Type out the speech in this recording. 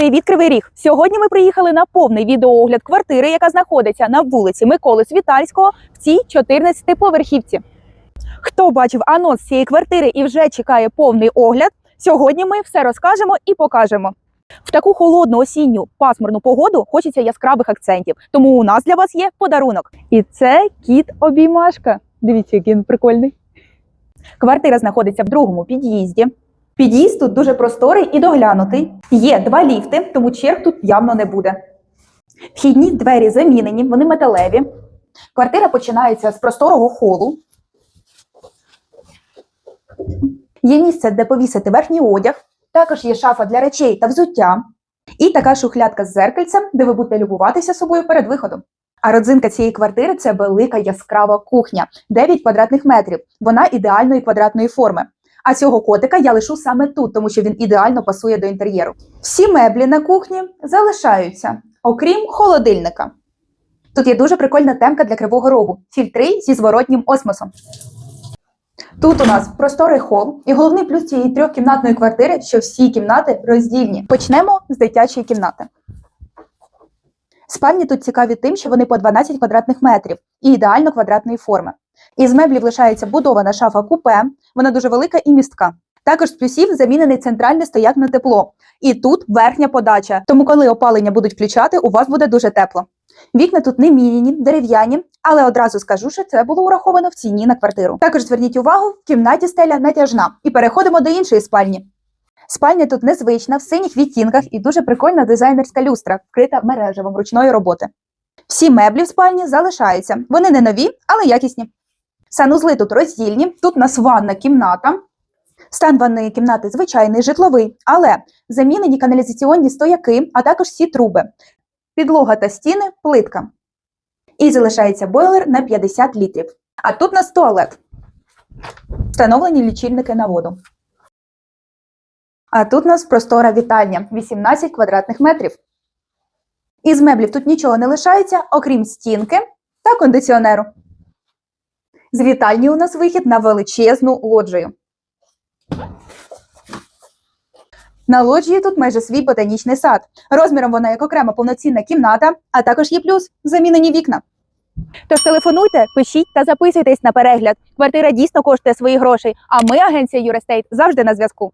Привіт, Кривий Ріг! Сьогодні ми приїхали на повний відеоогляд квартири, яка знаходиться на вулиці Миколи Світальського в цій 14-поверхівці. Хто бачив анонс цієї квартири і вже чекає повний огляд, сьогодні ми все розкажемо і покажемо. В таку холодну осінню пасмурну погоду хочеться яскравих акцентів, тому у нас для вас є подарунок. І це кіт обіймашка. Дивіться, який він прикольний. Квартира знаходиться в другому під'їзді. Під'їзд тут дуже просторий і доглянутий. Є два ліфти, тому черг тут явно не буде. Вхідні двері замінені, вони металеві. Квартира починається з просторого холу. Є місце, де повісити верхній одяг. Також є шафа для речей та взуття. І така шухлядка з зеркальцем, де ви будете любуватися собою перед виходом. А родзинка цієї квартири це велика яскрава кухня, 9 квадратних метрів. Вона ідеальної квадратної форми. А цього котика я лишу саме тут, тому що він ідеально пасує до інтер'єру. Всі меблі на кухні залишаються, окрім холодильника. Тут є дуже прикольна темка для кривого рогу фільтри зі зворотнім осмосом. Тут у нас просторий хол, і головний плюс цієї трьохкімнатної квартири, що всі кімнати роздільні. Почнемо з дитячої кімнати. Спальні тут цікаві тим, що вони по 12 квадратних метрів і ідеально квадратної форми. Із меблів лишається будована шафа купе, вона дуже велика і містка. Також з плюсів замінений центральний стояк на тепло. І тут верхня подача. Тому, коли опалення будуть включати, у вас буде дуже тепло. Вікна тут не міняні, дерев'яні, але одразу скажу, що це було ураховано в ціні на квартиру. Також зверніть увагу, в кімнаті стеля натяжна. І переходимо до іншої спальні. Спальня тут незвична, в синіх відтінках і дуже прикольна дизайнерська люстра, вкрита мережевом ручної роботи. Всі меблі в спальні залишаються. Вони не нові, але якісні. Санузли тут роздільні, тут у нас ванна кімната. Стан ванної кімнати звичайний житловий, але замінені каналізаційні стояки, а також всі труби. Підлога та стіни плитка. І залишається бойлер на 50 літрів. А тут у нас туалет. Встановлені лічильники на воду. А тут у нас простора вітальня 18 квадратних метрів. Із меблів тут нічого не лишається, окрім стінки та кондиціонеру. З вітальні у нас вихід на величезну лоджію. На лоджії тут майже свій ботанічний сад. Розміром вона як окрема повноцінна кімната, а також є плюс замінені вікна. Тож телефонуйте, пишіть та записуйтесь на перегляд. Квартира дійсно коштує свої грошей, а ми, агенція Юрестейт, завжди на зв'язку.